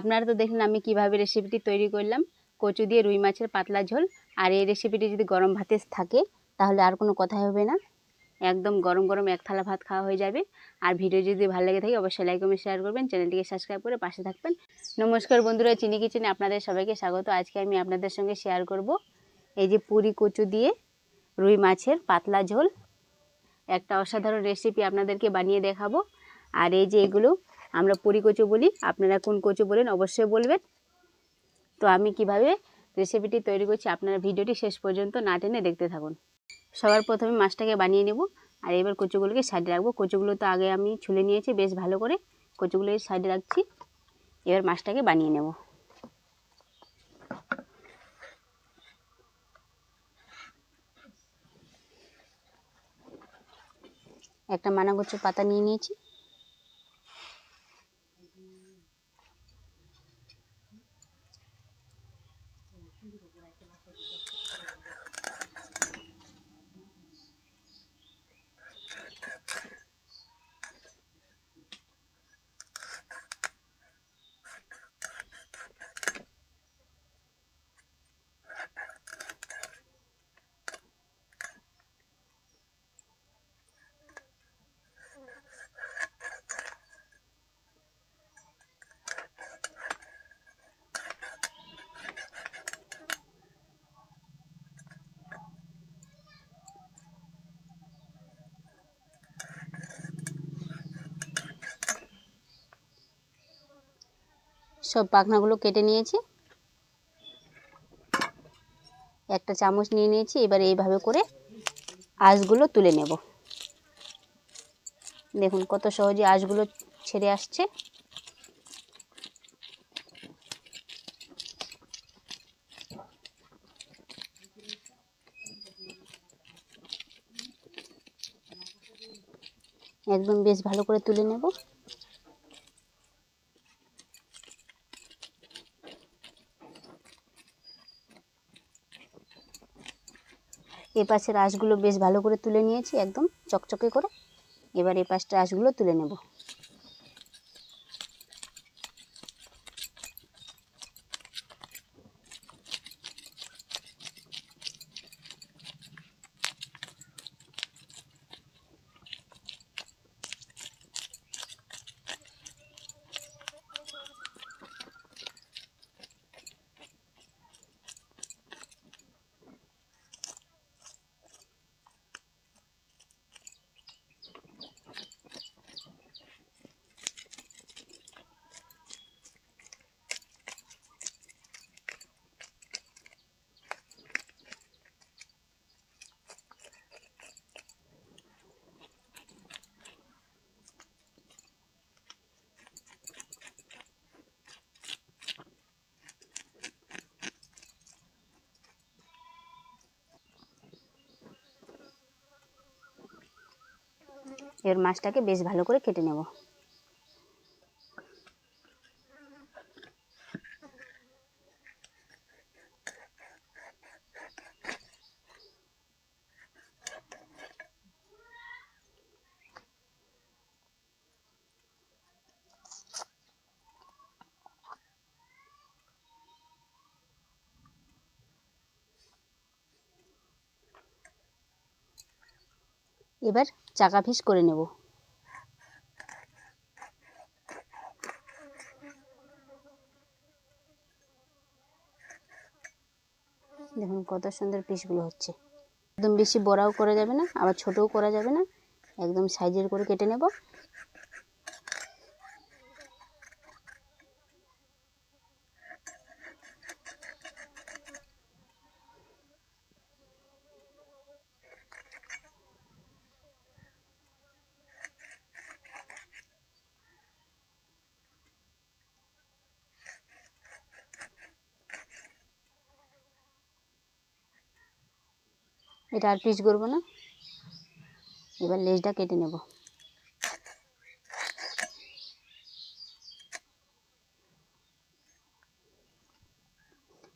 আপনারা তো দেখলেন আমি কীভাবে রেসিপিটি তৈরি করলাম। কচু দিয়ে রুই মাছের পাতলা ঝোল। আর এই রেসিপিটি যদি গরম ভাতে থাকে, তাহলে আর কোনো কথাই হবে না। একদম গরম গরম এক থালা ভাত খাওয়া হয়ে যাবে। আর ভিডিও যদি ভালো লেগে থাকে, অবশ্যই লাইক কমেন্ট শেয়ার করবেন। চ্যানেলটিকে সাবস্ক্রাইব করে পাশে থাকবেন। নমস্কার বন্ধুরা, চিনি কিচেনে আপনাদের সবাইকে স্বাগত। আজকে আমি আপনাদের সঙ্গে শেয়ার করব এই যে পুরি কচু দিয়ে রুই মাছের পাতলা ঝোল। একটা অসাধারণ রেসিপি আপনাদেরকে বানিয়ে দেখাবো। আর এই যে এগুলো আমরা পুরি কচু বলি। আপনারা কোন কচু বলেন অবশ্যই বলবেন। তো আমি কীভাবে রেসিপিটি তৈরি করছি আপনারা ভিডিওটি শেষ পর্যন্ত না টেনে দেখতে থাকুন। সবার প্রথমে মাছটাকে বানিয়ে নেব আর এবার কচুগুলোকে সাইডে রাখব। কচুগুলো তো আগে আমি ছুলে নিয়েছি বেশ ভালো করে। কচুগুলো সাইডে রাখছি। এবার মাছটাকে বানিয়ে নেব। একটা মানা কচুর পাতা নিয়ে নিয়েছি। সব পাখনাগুলো কেটে নিয়েছি। একটা চামচ নিয়ে নিয়েছি, এবার এইভাবে করে আঁশগুলো তুলে নেব। দেখুন কত সহজে আঁশগুলো ছেড়ে আসছে। একদম বেশ ভালো করে তুলে নেব। এ পাশের আঁশগুলো বেশ ভালো করে তুলে নিয়েছি, একদম চকচকে করে। এবার এ পাশটা আঁশগুলো তুলে নেব। এবার মাছটাকে বেশ ভালো করে কেটে নেব। এবার চাকা ফিস করে নেব। দেখুন কত সুন্দর পিসগুলো হচ্ছে। একদম বেশি বড়াও করা যাবে না, আবার ছোটও করা যাবে না, একদম সাইজের করে কেটে নেব। এটা আর পিস করব না। এবার লেজটা কেটে নেব।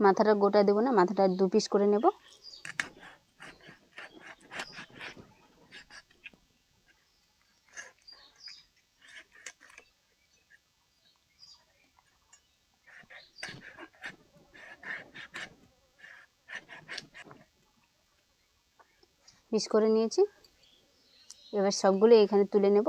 মাথাটা গোটা দেবো না, মাথাটা দু পিস করে নেব। পিস করে নিয়েছি। এবার সবগুলো এখানে তুলে নেব।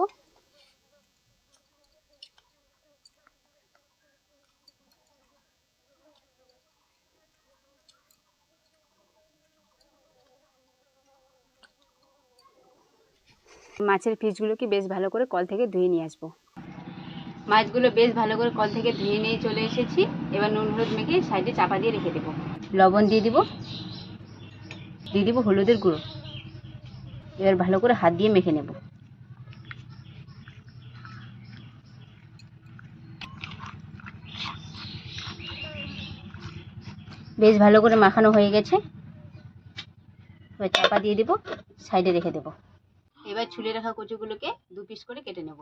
মাছের পিসগুলোকে বেশ ভালো করে কল থেকে ধুয়ে নিয়ে আসব। মাছগুলো বেশ ভালো করে কল থেকে ধুয়ে নিয়ে চলে এসেছি। এবার নুন, হলুদ মেখে সাইডে চাপা দিয়ে রেখে দেবো। লবণ দিয়ে দিব। দিয়ে দিব হলুদের গুঁড়ো। এবার ভালো করে হাত দিয়ে মেখে নেব। বেশ ভালো করে মাখানো হয়ে গেছে। এবার চাপা দিয়ে দেবো, সাইডে রেখে দেব। এবার ছুলে রাখা কচুগুলোকে দু পিস করে কেটে নেব।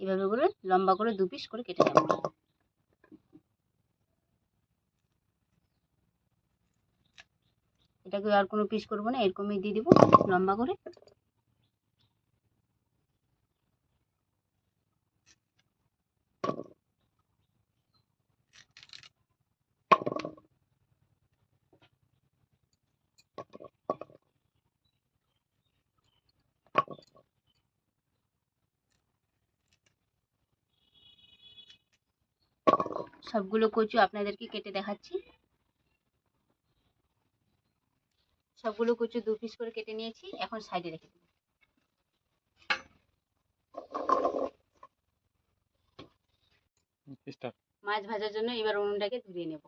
এভাবে করে লম্বা করে দু পিস করে কেটে নেব। এটাকে আর কোনো পিস করব না, এরকমই দিয়ে দিব, লম্বা করে। সবগুলো কচু আপনাদেরকে কেটে দেখাচ্ছি। সবগুলো কচু দু পিস করে কেটে নিয়েছি এখন সাইডে রেখে দেবো। মাছ ভাজার জন্য এবার উনুনটাকে ধরিয়ে নেব।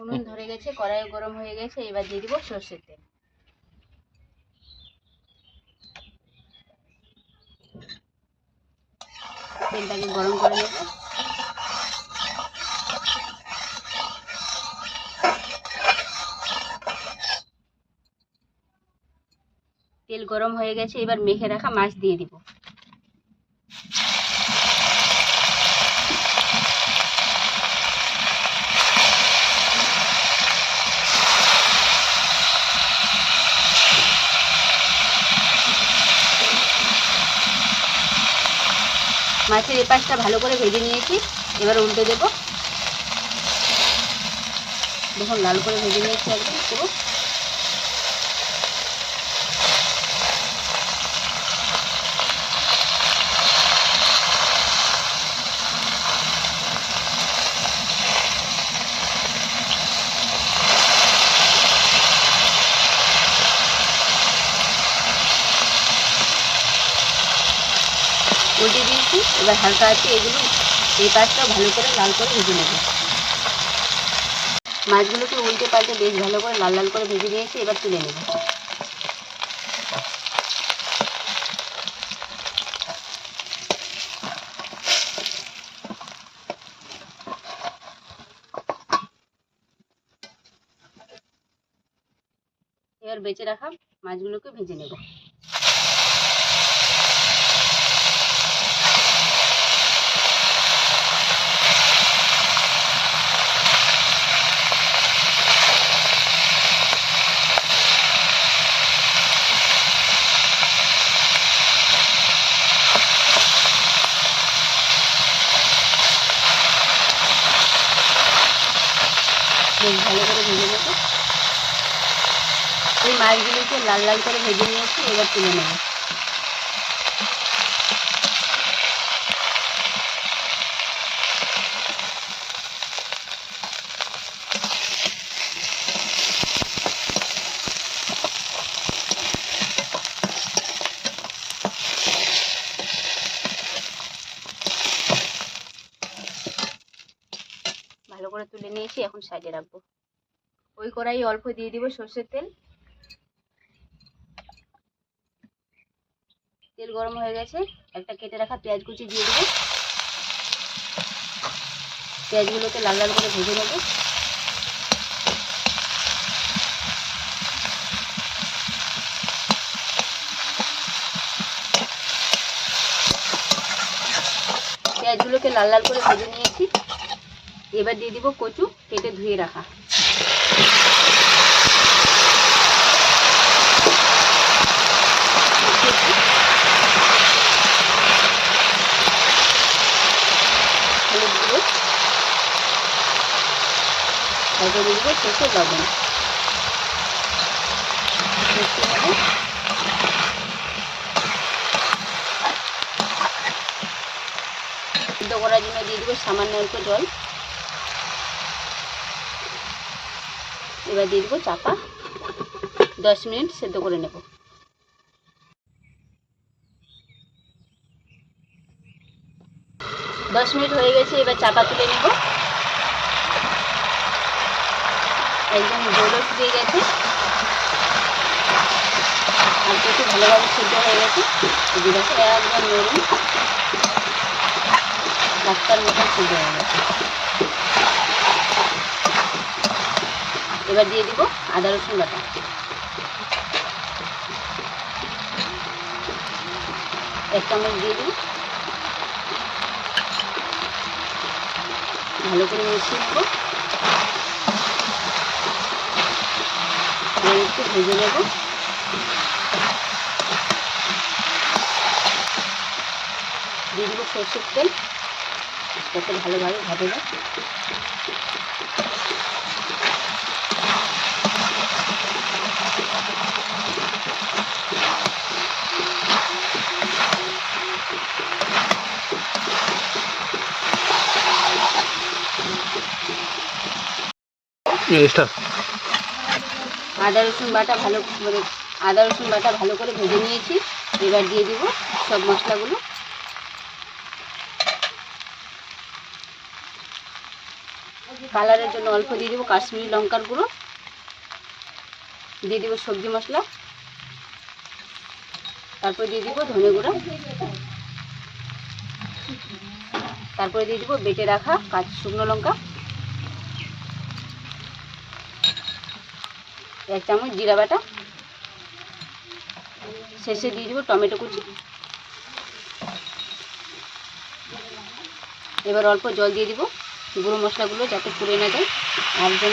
উনুন ধরে গেছে কড়াই গরম হয়ে গেছে এবার দিয়ে দিব সর্ষের তেল। তেলটাকে গরম করে নেব। তেল গরম হয়ে গেছে এবার মেখে রাখা মাছ দিয়ে দিব। এপাশটা ভালো করে ভেজে নিয়েছি। এবার উল্টে দেবো। দেখুন, লাল করে ভেজে নিয়েছি একদম পুরো উল্টে দিয়েছি এবার হালকা আছে, এগুলো এই পাশটাও ভালো করে লাল করে ভেজে নেব। মাছগুলোকে উল্টে পাল্টে বেশ ভালো করে লাল লাল করে ভেজে নিয়েছি, এবার তুলে নেব। এবার বেঁচে রাখা মাছগুলোকে ভেজে নেব বেশ ভালো করে ভেজে নেব এই মাছগুলোকে লাল লাল করে ভেজে নিয়েছি এবার তুলে নেব। ভালো করে তুলে নিয়েছি এখন সাইডে রাখব। ওই কড়াই অল্প দিয়ে দিব সর্ষের তেল তেল গরম হয়ে গেছে, একটা কেটে রাখা পেঁয়াজ কুচি দিয়ে দেবো। পেঁয়াজগুলোকে লাল লাল করে ভেজে নেব। পেঁয়াজগুলোকে লাল লাল করে ভেজে নিয়েছি। এবার দিয়ে দিব কচু, কেটে ধুয়ে রাখা হলুদ গুঁড়ো দিয়ে দিব শেষে লবণ সিদ্ধ করার জন্য দিয়ে দিব সামান্য অল্প জল। এবার দিয়ে দিব চাপা। দশ মিনিট সেদ্ধ করে নেব। দশ মিনিট হয়ে গেছে, এবার চাপা তুলে নেব। একদম জোরে ফুটিয়ে গেছে। আর একটু ভালোভাবে সিদ্ধ হয়ে গেছে জিরাটা একদম নরম ডাক্তার মতন সিদ্ধ হয়ে গেছে। এবার দিয়ে দিব আদা রসুন বাটা। এক চামচ দিয়ে দিব। ভালো করে মিশিয়ে নেব। এবার একটু ভেজে নেব। দিয়ে সরষের তেল। যাতে ভালোভাবে ভাজে যায় স্টার আদা রসুন বাটা ভালো করে, আদা রসুন বাটা ভালো করে ভেজে নিয়েছি। এবার দিয়ে দিব সব মশলাগুলো। কালারের জন্য অল্প দিয়ে দেবো কাশ্মীরি লঙ্কার গুঁড়ো। দিয়ে দেবো সবজি মশলা। তারপর দিয়ে দিব ধনে গুঁড়ো। তারপরে দিয়ে দিব বেটে রাখা কাঁচ শুকনো লঙ্কা। এক চামচ জিরা বাটা। শেষে দিয়ে দিব টমেটো কুচি। এবার অল্প জল দিয়ে দিব। গুঁড়ো মশলাগুলো যাতে পুড়ে না যায়, একদম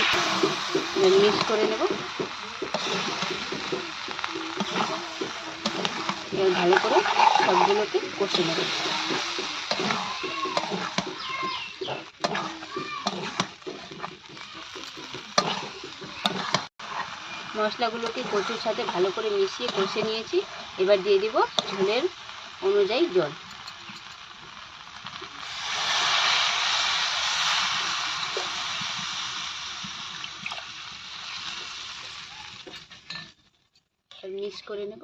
মিক্স করে নেব। এবার ভালো করে সবগুলোকে কষে নেব। মশলাগুলোকে কচুর সাথে ভালো করে মিশিয়ে কষে নিয়েছি। এবার দিয়ে দিব ঝোলের অনুযায়ী জল। মিক্স করে নেব।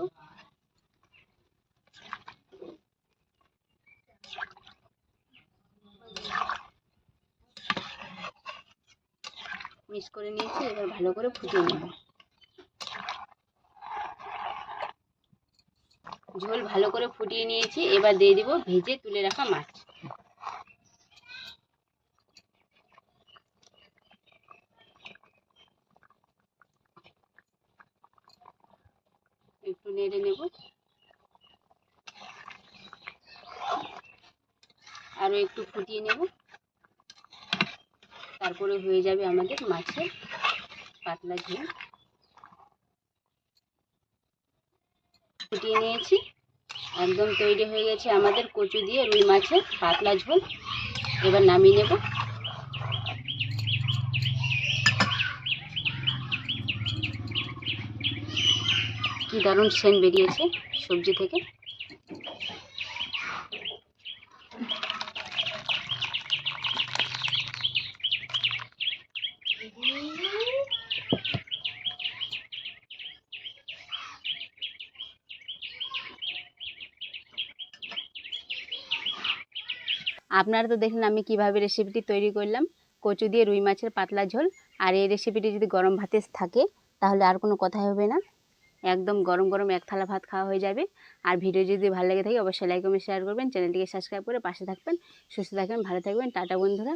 মিক্স করে নিয়েছি, এবার ভালো করে ফুটিয়ে নেব। ঝোল ভালো করে ফুটিয়ে নিয়েছি। এবার দিয়ে দিব ভেজে তুলে রাখা মাছ। একটু নেড়ে নেব। আরও একটু ফুটিয়ে নেব। তারপরে হয়ে যাবে আমাদের মাছের পাতলা ঝোল। ফুটিয়ে নিয়েছি। একদম তৈরি হয়ে গেছে আমাদের কচু দিয়ে রুই মাছের পাতলা ঝোল। এবার নামিয়ে নেব। কি দারুণ সেন বেরিয়েছে সবজি থেকে। আপনারা তো দেখলেন আমি কীভাবে রেসিপিটি তৈরি করলাম। কচু দিয়ে রুই মাছের পাতলা ঝোল। আর এই রেসিপিটি যদি গরম ভাতে থাকে, তাহলে আর কোনো কথাই হবে না। একদম গরম গরম এক থালা ভাত খাওয়া হয়ে যাবে। আর ভিডিও যদি ভালো লেগে থাকে, অবশ্যই লাইক কমেন্ট শেয়ার করবেন। চ্যানেলটিকে সাবস্ক্রাইব করে পাশে থাকবেন। সুস্থ থাকবেন, ভালো থাকবেন। টাটা বন্ধুরা।